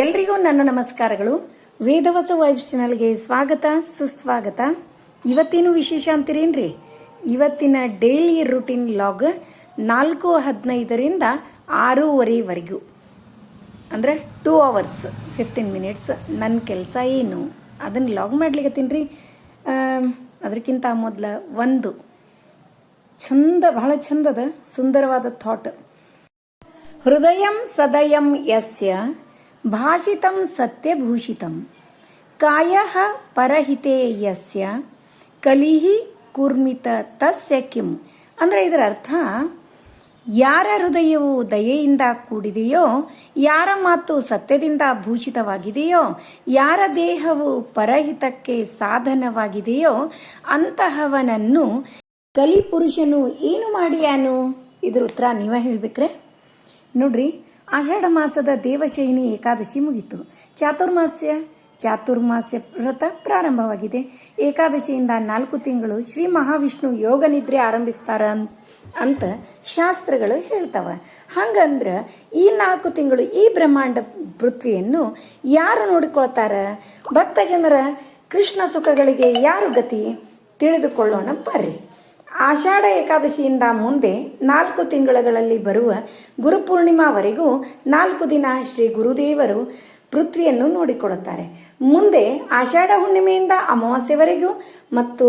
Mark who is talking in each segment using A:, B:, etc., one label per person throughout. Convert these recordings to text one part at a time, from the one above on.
A: ಎಲ್ರಿಗೂ ನನ್ನ ನಮಸ್ಕಾರಗಳು. ವೇದವಸ ವೈಬ್ಸ್ ಚಾನಲ್ಗೆ ಸ್ವಾಗತ, ಸುಸ್ವಾಗತ. ಇವತ್ತೇನು ವಿಶೇಷ ಅಂತೀರೇನ್ರಿ? ಇವತ್ತಿನ ಡೈಲಿ ರೂಟೀನ್ ಲಾಗ್ ನಾಲ್ಕು ಹದಿನೈದರಿಂದ ಆರೂವರೆವರೆಗೂ. ಅಂದರೆ ಟೂ ಅವರ್ಸ್ ಫಿಫ್ಟೀನ್ ಮಿನಿಟ್ಸ್ ನನ್ನ ಕೆಲಸ ಏನು? ಅದನ್ನು ಲಾಗ್ ಮಾಡ್ಲಿಕ್ಕತ್ತೀನಿ ರೀ ಅದಕ್ಕಿಂತ ಮೊದಲ ಒಂದು. ಚಂದ ಬಹಳ ಚಂದದ ಸುಂದರವಾದ ಥಾಟ್ ಹೃದಯಂ ಸದಯಂ ಯಸ್ಯ. ಭಾಷಿತಂ ಸತ್ಯಭೂಷಿತಂ. ಕಾಯ ಪರಹಿತೆ ಯಸ್ಯ, ಕಲಿಹಿ ಕುರ್ಮಿತ ತಸ್ಯ ಕಿಂ. ಅಂದರೆ ಇದರ ಅರ್ಥ, ಯಾರ ಹೃದಯವು ದಯೆಯಿಂದ ಕೂಡಿದೆಯೋ, ಯಾರ ಮಾತು ಸತ್ಯದಿಂದ ಭೂಷಿತವಾಗಿದೆಯೋ, ಯಾರ ದೇಹವು ಪರಹಿತಕ್ಕೆ ಸಾಧನವಾಗಿದೆಯೋ, ಅಂತಹವನನ್ನು ಕಲಿಪುರುಷನು ಏನು ಮಾಡಿಯಾನು? ಇದ್ರ ಉತ್ತರ ನೀವೇ ಹೇಳ್ಬೇಕ್ರೆ. ನೋಡ್ರಿ ಆಷಾಢ ಮಾಸದ ದೇವಶಯನಿ ಏಕಾದಶಿ ಮುಗಿತು. ಚಾತುರ್ಮಾಸ್ಯ ಚಾತುರ್ಮಾಸ್ಯ ವ್ರತ ಪ್ರಾರಂಭವಾಗಿದೆ. ಏಕಾದಶಿಯಿಂದ ನಾಲ್ಕು ತಿಂಗಳು ಶ್ರೀ ಮಹಾವಿಷ್ಣು ಯೋಗ ನಿದ್ರೆ ಆರಂಭಿಸ್ತಾರ ಅಂತ ಶಾಸ್ತ್ರಗಳು ಹೇಳ್ತಾವ. ಹಂಗಂದ್ರೆ ಈ ನಾಲ್ಕು ತಿಂಗಳು ಈ ಬ್ರಹ್ಮಾಂಡ ಪೃಥ್ವಿಯನ್ನು ಯಾರು ನೋಡಿಕೊಳ್ತಾರ? ಭಕ್ತ ಜನರ ಕೃಷ್ಣ ಸುಖಗಳಿಗೆ ಯಾರು ಗತಿ? ತಿಳಿದುಕೊಳ್ಳೋಣ ಬರ್ರಿ. ಆಷಾಢ ಏಕಾದಶಿಯಿಂದ ಮುಂದೆ ನಾಲ್ಕು ತಿಂಗಳುಗಳಲ್ಲಿ ಬರುವ ಗುರುಪೂರ್ಣಿಮಾವರೆಗೂ ನಾಲ್ಕು ದಿನ ಶ್ರೀ ಗುರುದೇವರು ಪೃಥ್ವಿಯನ್ನು ನೋಡಿಕೊಳ್ಳುತ್ತಾರೆ. ಮುಂದೆ ಆಷಾಢ ಹುಣ್ಣಿಮೆಯಿಂದ ಅಮಾವಾಸ್ಯವರೆಗೂ ಮತ್ತು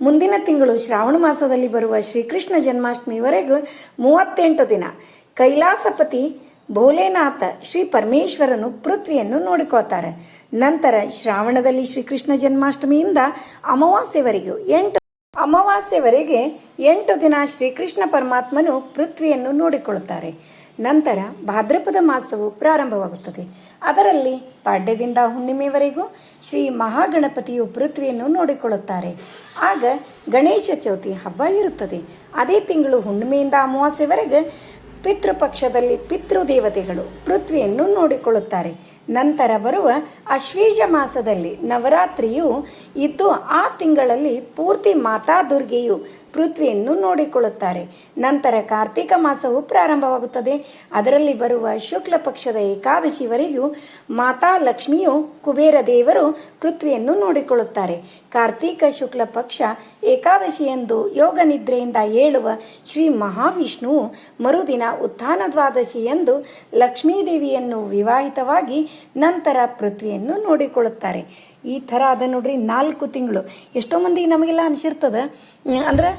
A: ಮುಂದಿನ ತಿಂಗಳು ಶ್ರಾವಣ ಮಾಸದಲ್ಲಿ ಬರುವ ಶ್ರೀಕೃಷ್ಣ ಜನ್ಮಾಷ್ಟಮಿವರೆಗೂ ಮೂವತ್ತೆಂಟು ದಿನ ಕೈಲಾಸಪತಿ ಭೋಲೆನಾಥ ಶ್ರೀ ಪರಮೇಶ್ವರನು ಪೃಥ್ವಿಯನ್ನು ನೋಡಿಕೊಳ್ತಾರೆ ನಂತರ ಶ್ರಾವಣದಲ್ಲಿ ಶ್ರೀಕೃಷ್ಣ ಜನ್ಮಾಷ್ಟಮಿಯಿಂದ ಅಮಾವಾಸ್ಯವರೆಗೂ ಎಂಟು ಅಮಾವಾಸ್ಯವರೆಗೆ ಎಂಟು ದಿನ ಶ್ರೀಕೃಷ್ಣ ಪರಮಾತ್ಮನು ಪೃಥ್ವಿಯನ್ನು ನೋಡಿಕೊಳ್ಳುತ್ತಾರೆ. ನಂತರ ಭಾದ್ರಪದ ಮಾಸವು ಪ್ರಾರಂಭವಾಗುತ್ತದೆ. ಅದರಲ್ಲಿ ಪಾಡ್ಯದಿಂದ ಹುಣ್ಣಿಮೆವರೆಗೂ ಶ್ರೀ ಮಹಾಗಣಪತಿಯು ಪೃಥ್ವಿಯನ್ನು ನೋಡಿಕೊಳ್ಳುತ್ತಾರೆ. ಆಗ ಗಣೇಶ ಚೌತಿ ಹಬ್ಬ ಇರುತ್ತದೆ. ಅದೇ ತಿಂಗಳು ಹುಣ್ಣಿಮೆಯಿಂದ ಅಮಾವಾಸ್ಯವರೆಗೆ ಪಿತೃಪಕ್ಷದಲ್ಲಿ ಪಿತೃದೇವತೆಗಳು ಪೃಥ್ವಿಯನ್ನು ನೋಡಿಕೊಳ್ಳುತ್ತಾರೆ. ನಂತರ ಬರುವ ಅಶ್ವೀಜ ಮಾಸದಲ್ಲಿ ನವರಾತ್ರಿಯು ಇದ್ದು ಆ ತಿಂಗಳಲ್ಲಿ ಪೂರ್ತಿ ಮಾತಾ ದುರ್ಗೆಯು ಪೃಥ್ವಿಯನ್ನು ನೋಡಿಕೊಳ್ಳುತ್ತಾರೆ. ನಂತರ ಕಾರ್ತಿಕ ಮಾಸವು ಪ್ರಾರಂಭವಾಗುತ್ತದೆ. ಅದರಲ್ಲಿ ಬರುವ ಶುಕ್ಲ ಪಕ್ಷದ ಏಕಾದಶಿವರೆಗೂ ಮಾತಾ ಲಕ್ಷ್ಮಿಯು ಕುಬೇರ ದೇವರು ಪೃಥ್ವಿಯನ್ನು ನೋಡಿಕೊಳ್ಳುತ್ತಾರೆ. ಕಾರ್ತಿಕ ಶುಕ್ಲ ಪಕ್ಷ ಏಕಾದಶಿಯೆಂದು ಯೋಗ ನಿದ್ರೆಯಿಂದ ಏಳುವ ಶ್ರೀ ಮಹಾವಿಷ್ಣುವು ಮರುದಿನ ಉತ್ಥಾನ ದ್ವಾದಶಿಯಂದು ಲಕ್ಷ್ಮೀದೇವಿಯನ್ನು ವಿವಾಹಿತವಾಗಿ ನಂತರ ಪೃಥ್ವಿಯನ್ನು ನೋಡಿಕೊಳ್ಳುತ್ತಾರೆ. ಈ ಥರ ಅದ ನೋಡ್ರಿ, ನಾಲ್ಕು ತಿಂಗಳು. ಎಷ್ಟೋ ಮಂದಿಗೆ ನಮಗೆಲ್ಲ ಅನಿಸಿರ್ತದೆ, ಅಂದ್ರೆ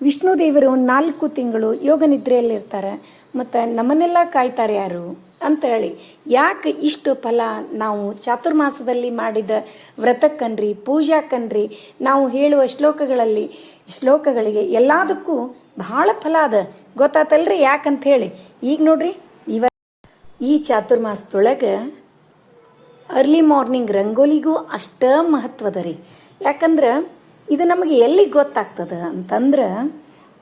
A: ವಿಷ್ಣು ದೇವರು ನಾಲ್ಕು ತಿಂಗಳು ಯೋಗ ನಿದ್ರೆಯಲ್ಲಿರ್ತಾರೆ ಮತ್ತು ನಮ್ಮನ್ನೆಲ್ಲ ಕಾಯ್ತಾರೆ ಯಾರು ಅಂತ ಹೇಳಿ. ಯಾಕೆ ಇಷ್ಟು ಫಲ ನಾವು ಚಾತುರ್ಮಾಸದಲ್ಲಿ ಮಾಡಿದ ವ್ರತಕ್ಕನ್ರಿ ಪೂಜಾಕ್ಕನ್ರಿ ನಾವು ಹೇಳುವ ಶ್ಲೋಕಗಳಲ್ಲಿ, ಶ್ಲೋಕಗಳಿಗೆ ಎಲ್ಲದಕ್ಕೂ ಬಹಳ ಫಲ ಅದ. ಗೊತ್ತಾತಲ್ರಿ ಯಾಕಂತ ಹೇಳಿ. ಈಗ ನೋಡ್ರಿ, ಇವ ಈ ಚಾತುರ್ಮಾಸದೊಳಗೆ ಅರ್ಲಿ ಮಾರ್ನಿಂಗ್ ರಂಗೋಲಿಗೂ ಅಷ್ಟ ಮಹತ್ವದ ರೀ. ಯಾಕಂದ್ರೆ ಇದು ನಮಗೆ ಎಲ್ಲಿ ಗೊತ್ತಾಗ್ತದ ಅಂತಂದ್ರೆ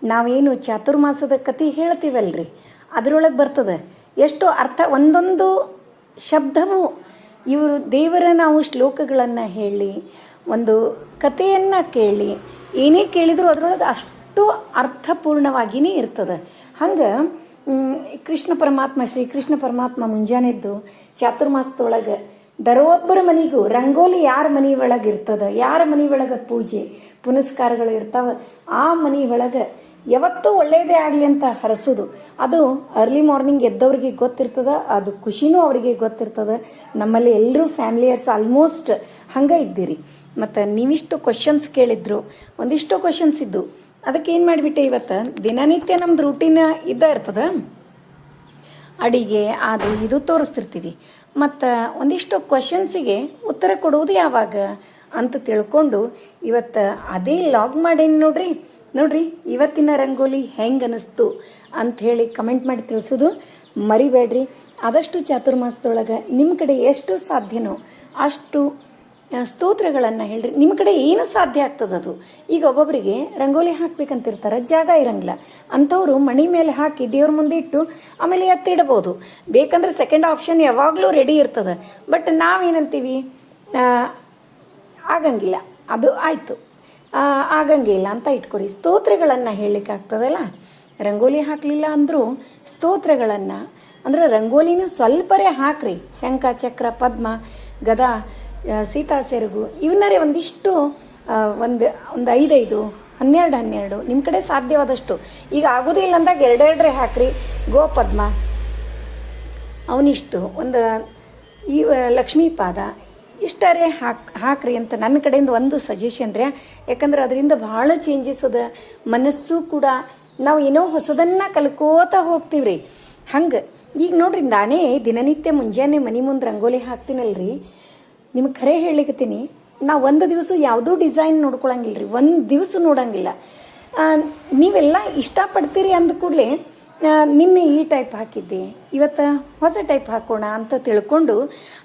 A: ನಾವೇನು ಚಾತುರ್ಮಾಸದ ಕತೆ ಹೇಳ್ತೀವಲ್ರಿ. ಅದರೊಳಗೆ ಬರ್ತದೆ. ಎಷ್ಟು ಅರ್ಥ ಒಂದೊಂದು ಶಬ್ದವು ಇವರು ದೇವರ ನಾವು ಶ್ಲೋಕಗಳನ್ನು ಹೇಳಿ, ಒಂದು ಕಥೆಯನ್ನು ಕೇಳಿ, ಏನೇ ಕೇಳಿದರೂ ಅದರೊಳಗೆ ಅಷ್ಟು ಅರ್ಥಪೂರ್ಣವಾಗಿಯೇ ಇರ್ತದೆ. ಹಂಗೆ ಕೃಷ್ಣ ಪರಮಾತ್ಮ, ಶ್ರೀ ಕೃಷ್ಣ ಪರಮಾತ್ಮ ಮುಂಜಾನೆದ್ದು ಚಾತುರ್ಮಾಸದೊಳಗೆ ದರೊಬ್ಬರ ಮನೆಗೂ ರಂಗೋಲಿ ಯಾರ ಮನೆ ಒಳಗೆ ಇರ್ತದ? ಯಾರ ಮನೆ ಒಳಗೆ ಪೂಜೆ, ಪುನಸ್ಕಾರಗಳು ಇರ್ತಾವ? ಆ ಮನೆ ಒಳಗೆ ಯಾವತ್ತೂ ಒಳ್ಳೆಯದೇ ಆಗಲಿ ಅಂತ ಹರಸೋದು. ಅದು ಅರ್ಲಿ ಮಾರ್ನಿಂಗ್ ಎದ್ದವ್ರಿಗೆ ಗೊತ್ತಿರ್ತದ, ಅದು ಖುಷಿನೂ ಅವರಿಗೆ ಗೊತ್ತಿರ್ತದ. ನಮ್ಮಲ್ಲಿ ಎಲ್ಲರೂ ಫ್ಯಾಮಿಲಿಯರ್ಸ್ ಆಲ್ಮೋಸ್ಟ್ ಹಂಗೆ ಇದ್ದೀರಿ. ಮತ್ತು ನೀವಿಷ್ಟು ಕ್ವಶನ್ಸ್ ಕೇಳಿದ್ರು, ಒಂದಿಷ್ಟು ಕ್ವಶನ್ಸ್ ಇದ್ದು, ಅದಕ್ಕೆ ಏನು ಮಾಡಿಬಿಟ್ಟೆ ಇವತ್ತು? ದಿನನಿತ್ಯ ನಮ್ದು ರೂಟೀನ್ ಇದ್ದ ಇರ್ತದ? ಅಡಿಗೆ, ಅದು ಇದು ತೋರಿಸ್ತಿರ್ತೀವಿ. ಮತ್ತು ಒಂದಿಷ್ಟು ಕ್ವಶನ್ಸಿಗೆ ಉತ್ತರ ಕೊಡುವುದು ಯಾವಾಗ ಅಂತ ತಿಳ್ಕೊಂಡು ಇವತ್ತು ಅದೇ ಲಾಗ್ ಮಾಡೇನಿ ನೋಡ್ರಿ. ನೋಡ್ರಿ, ಇವತ್ತಿನ ರಂಗೋಲಿ ಹೆಂಗೆ ಅನಿಸ್ತು ಅಂತ ಹೇಳಿ ಕಮೆಂಟ್ ಮಾಡಿ ತಿಳಿಸೋದು ಮರಿಬೇಡ್ರಿ. ಆದಷ್ಟು ಚಾತುರ್ಮಾಸದೊಳಗೆ ನಿಮ್ಮ ಕಡೆ ಎಷ್ಟು ಸಾಧ್ಯನೋ ಅಷ್ಟು ಸ್ತೋತ್ರಗಳನ್ನು ಹೇಳ್ರಿ. ನಿಮ್ಮ ಕಡೆ ಏನು ಸಾಧ್ಯ ಆಗ್ತದೆ ಅದು? ಈಗ ಒಬ್ಬೊಬ್ಬರಿಗೆ ರಂಗೋಲಿ ಹಾಕ್ಬೇಕಂತಿರ್ತಾರೆ, ಜಾಗ ಇರಂಗಿಲ್ಲ. ಅಂಥವ್ರು ಮಣಿ ಮೇಲೆ ಹಾಕಿ ದೇವ್ರ ಮುಂದೆ ಇಟ್ಟು ಆಮೇಲೆ ಎತ್ತಿಡಬಹುದು. ಬೇಕಂದ್ರೆ ಸೆಕೆಂಡ್ ಆಪ್ಷನ್ ಯಾವಾಗಲೂ ರೆಡಿ ಇರ್ತದೆ. ಬಟ್ ನಾವೇನಂತೀವಿ? ಆಗಂಗಿಲ್ಲ. ಅದು ಆಯಿತು. ಆಗಂಗಿಲ್ಲ ಅಂತ ಇಟ್ಕೊರಿ. ಸ್ತೋತ್ರಗಳನ್ನು ಹೇಳಲಿಕ್ಕೆ ಆಗ್ತದಲ್ಲ? ರಂಗೋಲಿ ಹಾಕಲಿಲ್ಲ ಅಂದರೂ ಸ್ತೋತ್ರಗಳನ್ನು, ಅಂದ್ರೆ ರಂಗೋಲಿನೂ ಸ್ವಲ್ಪರೇ ಹಾಕ್ರಿ. ಶಂಖ, ಚಕ್ರ, ಪದ್ಮ, ಗದಾ ಸೀತಾ ಸೆರಗು, ಇವನ್ನರೇ ಒಂದಿಷ್ಟು ಒಂದು ಒಂದು ಐದೈದು, ಹನ್ನೆರಡು ಹನ್ನೆರಡು ನಿಮ್ಮ ಕಡೆ ಸಾಧ್ಯವಾದಷ್ಟು. ಈಗ ಆಗೋದೇ ಇಲ್ಲ ಅಂದಾಗ ಎರಡೆರಡರೇ ಹಾಕ್ರಿ. ಗೋಪದ್ಮ, ಅವನಿಷ್ಟು, ಒಂದು, ಈ ಲಕ್ಷ್ಮೀ ಪಾದ ಇಷ್ಟರೇ ಹಾಕ್, ಹಾಕ್ರಿ ಅಂತ ನನ್ನ ಕಡೆಯಿಂದ ಒಂದು ಸಜೆಷನ್ ರೀ. ಯಾಕಂದ್ರೆ ಅದರಿಂದ ಭಾಳ ಚೇಂಜಸ್ ಅದ. ಮನಸ್ಸು ಕೂಡ ನಾವು ಏನೋ ಹೊಸದನ್ನ ಕಲ್ಕೋತ ರೀ ಹಂಗೆ, ಈಗ ನೋಡ್ರಿ, ನಾನೇ ದಿನನಿತ್ಯ ಮುಂಜಾನೆ ಮನೆ ಮುಂದೆ ರಂಗೋಲಿ ಹಾಕ್ತೀನಲ್ರಿ. ನಿಮ್ಗೆ ಖರೆ ಹೇಳಿಕತ್ತೀನಿ ನಾ ಒಂದು ದಿವಸ ಯಾವುದೂ ಡಿಸೈನ್ ನೋಡ್ಕೊಳಂಗಿಲ್ಲ ರೀ ಒಂದು ದಿವಸ ನೋಡಂಗಿಲ್ಲ. ನೀವೆಲ್ಲ ಇಷ್ಟಪಡ್ತೀರಿ ಅಂದ ಕೂಡಲೇ ನಿನ್ನೆ ಈ ಟೈಪ್ ಹಾಕಿದ್ದೆ, ಇವತ್ತು ಹೊಸ ಟೈಪ್ ಹಾಕೋಣ ಅಂತ ತಿಳ್ಕೊಂಡು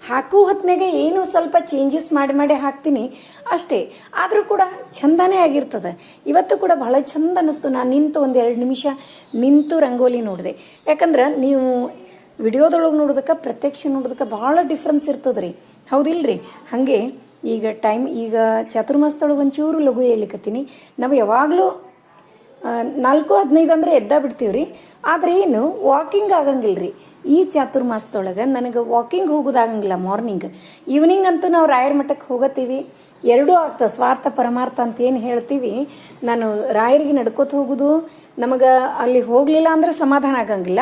A: ಹಾಕೋ ಹೊತ್ತಿನಾಗೆ ಏನು ಸ್ವಲ್ಪ ಚೇಂಜಸ್ ಮಾಡಿ ಮಾಡಿ ಹಾಕ್ತೀನಿ ಅಷ್ಟೇ. ಆದರೂ ಕೂಡ ಚಂದನೇ ಆಗಿರ್ತದೆ. ಇವತ್ತು ಕೂಡ ಬಹಳ ಚಂದ ಅನ್ನಿಸ್ತು. ನಾನು ನಿಂತು ಒಂದು ಎರಡು ನಿಮಿಷ ನಿಂತು ರಂಗೋಲಿ ನೋಡಿದೆ. ಯಾಕಂದ್ರೆ ನೀವು ವಿಡಿಯೋದೊಳಗೆ ನೋಡೋದಕ್ಕೆ ಪ್ರತ್ಯಕ್ಷ ನೋಡೋದಕ್ಕೆ ಭಾಳ ಡಿಫ್ರೆನ್ಸ್ ಇರ್ತದೆ ರೀ ಹೌದಿಲ್ರಿ. ಹಾಗೆ ಈಗ ಟೈಮ್, ಈಗ ಚಾತುರ್ಮಾಸದೊಳಗೆ ಒಂಚೂರು ಲಘು ಹೇಳಿಕತ್ತೀನಿ ನಾವು ಯಾವಾಗಲೂ ನಾಲ್ಕು, ಹದಿನೈದು ಅಂದರೆ ಎದ್ದ ಬಿಡ್ತೀವಿ ರೀ ಆದರೆ ಏನು ವಾಕಿಂಗ್ ಆಗಂಗಿಲ್ಲ ರೀ ಈ ಚಾತುರ್ಮಾಸದೊಳಗೆ ನನಗೆ ವಾಕಿಂಗ್ ಹೋಗೋದಾಗಂಗಿಲ್ಲ ಮಾರ್ನಿಂಗ್ ಈವ್ನಿಂಗ್ ಅಂತೂ ನಾವು ರಾಯರ ಮಠಕ್ಕೆ ಹೋಗತ್ತೀವಿ. ಎರಡೂ ಆಗ್ತದೆ ಸ್ವಾರ್ಥ ಪರಮಾರ್ಥ ಅಂತ ಏನು ಹೇಳ್ತೀವಿ, ನಾನು ರಾಯರಿಗೆ ನಡ್ಕೋತ ಹೋಗೋದು, ನಮಗೆ ಅಲ್ಲಿ ಹೋಗಲಿಲ್ಲ ಅಂದ್ರೆ ಸಮಾಧಾನ ಆಗಂಗಿಲ್ಲ.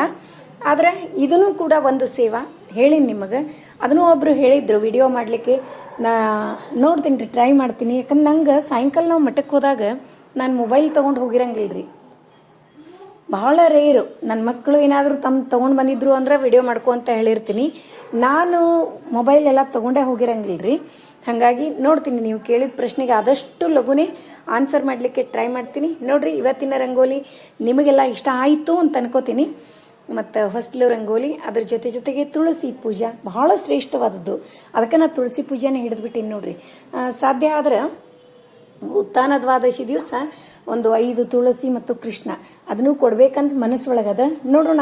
A: ಆದರೆ ಇದನ್ನು ಕೂಡ ಒಂದು ಸೇವಾ. ಹೇಳಿ ನಿಮಗೆ ಅದನ್ನು ಒಬ್ಬರು ಹೇಳಿದ್ರು, ವಿಡಿಯೋ ಮಾಡಲಿಕ್ಕೆ ನಾ ನೋಡ್ತೀನಿ ರೀ ಟ್ರೈ ಮಾಡ್ತೀನಿ. ಯಾಕಂದ್ರೆ ನಂಗೆ ಸಾಯಂಕಾಲ ನಾವು ಮಠಕ್ಕೆ ಹೋದಾಗ ನಾನು ಮೊಬೈಲ್ ತೊಗೊಂಡು ಹೋಗಿರಂಗಿಲ್ಲ ರೀ ಬಹಳ ರೇರು ನನ್ನ ಮಕ್ಕಳು ಏನಾದರೂ ತಮ್ಮ ತೊಗೊಂಡು ಬಂದಿದ್ರು ಅಂದ್ರೆ ವಿಡಿಯೋ ಮಾಡ್ಕೊ ಅಂತ ಹೇಳಿರ್ತೀನಿ. ನಾನು ಮೊಬೈಲ್ ಎಲ್ಲ ತೊಗೊಂಡೇ ಹೋಗಿರಂಗಿಲ್ಲ ರೀ ಹಾಗಾಗಿ ನೋಡ್ತೀನಿ, ನೀವು ಕೇಳಿದ ಪ್ರಶ್ನೆಗೆ ಆದಷ್ಟು ಲಘುನೇ ಆನ್ಸರ್ ಮಾಡಲಿಕ್ಕೆ ಟ್ರೈ ಮಾಡ್ತೀನಿ. ನೋಡ್ರಿ, ಇವತ್ತಿನ ರಂಗೋಲಿ ನಿಮಗೆಲ್ಲ ಇಷ್ಟ ಆಯಿತು ಅಂತ ಅನ್ಕೋತೀನಿ. ಮತ್ತು ಹೊಸ್ಲು ರಂಗೋಲಿ, ಅದ್ರ ಜೊತೆ ಜೊತೆಗೆ ತುಳಸಿ ಪೂಜಾ ಬಹಳ ಶ್ರೇಷ್ಠವಾದದ್ದು. ಅದಕ್ಕೆ ನಾ ತುಳಸಿ ಪೂಜೆನೇ ಹಿಡಿದ್ಬಿಟ್ಟಿನಿ ನೋಡ್ರಿ. ಸಾಧ್ಯ ಆದ್ರೆ ಉತ್ತಾನ ದ್ವಾದಶಿ ದಿವಸ ಒಂದು ಐದು ತುಳಸಿ ಮತ್ತು ಕೃಷ್ಣ ಅದನ್ನು ಕೊಡ್ಬೇಕಂತ ಮನಸ್ಸೊಳಗದ ನೋಡೋಣ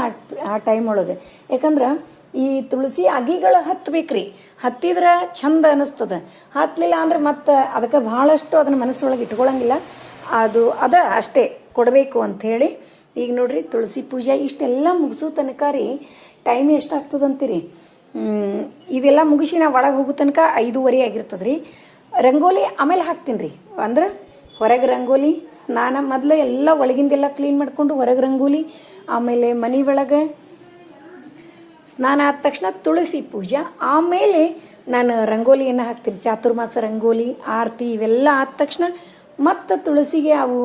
A: ಆ- ಟೈಮ್ ಒಳಗೆ ಯಾಕಂದ್ರೆ ಈ ತುಳಸಿ ಅಗಿಗಳು ಹತ್ಬೇಕ್ರಿ. ಹತ್ತಿದ್ರೆ ಚಂದ ಅನಿಸ್ತದ. ಹತ್ತಲಿಲ್ಲ ಅಂದ್ರೆ ಮತ್ತೆ ಅದಕ್ಕೆ ಬಹಳಷ್ಟು ಅದನ್ನ ಮನಸ್ಸೊಳಗೆ ಇಟ್ಕೊಳಂಗಿಲ್ಲ. ಅದು ಅದ ಅಷ್ಟೇ ಕೊಡಬೇಕು ಹೇಳಿ ಈಗ ನೋಡ್ರಿ ತುಳಸಿ ಪೂಜೆ ಇಷ್ಟೆಲ್ಲ ಮುಗಿಸೋ ತನಕ ರೀ ಟೈಮ್ ಎಷ್ಟಾಗ್ತದಂತೀರಿ? ಇದೆಲ್ಲ ಮುಗಿಸಿ ನಾ ಒಳಗೆ ಹೋಗೋ ತನಕ ಐದೂವರೆ ಆಗಿರ್ತದೆ ರೀ. ರಂಗೋಲಿ ಆಮೇಲೆ ಹಾಕ್ತೀನಿ ರೀ. ಅಂದ್ರೆ ಹೊರಗೆ ರಂಗೋಲಿ, ಸ್ನಾನ ಮೊದಲು ಎಲ್ಲ ಒಳಗಿಂದೆಲ್ಲ ಕ್ಲೀನ್ ಮಾಡಿಕೊಂಡು ಹೊರಗೆ ರಂಗೋಲಿ, ಆಮೇಲೆ ಮನೆ ಒಳಗೆ ಸ್ನಾನ ಆದ ತಕ್ಷಣ ತುಳಸಿ ಪೂಜೆ, ಆಮೇಲೆ ನಾನು ರಂಗೋಲಿಯನ್ನು ಹಾಕ್ತೀನಿ. ಚಾತುರ್ಮಾಸ ರಂಗೋಲಿ, ಆರತಿ ಇವೆಲ್ಲ ಆದ ತಕ್ಷಣ ಮತ್ತು ತುಳಸಿಗೆ ಅವು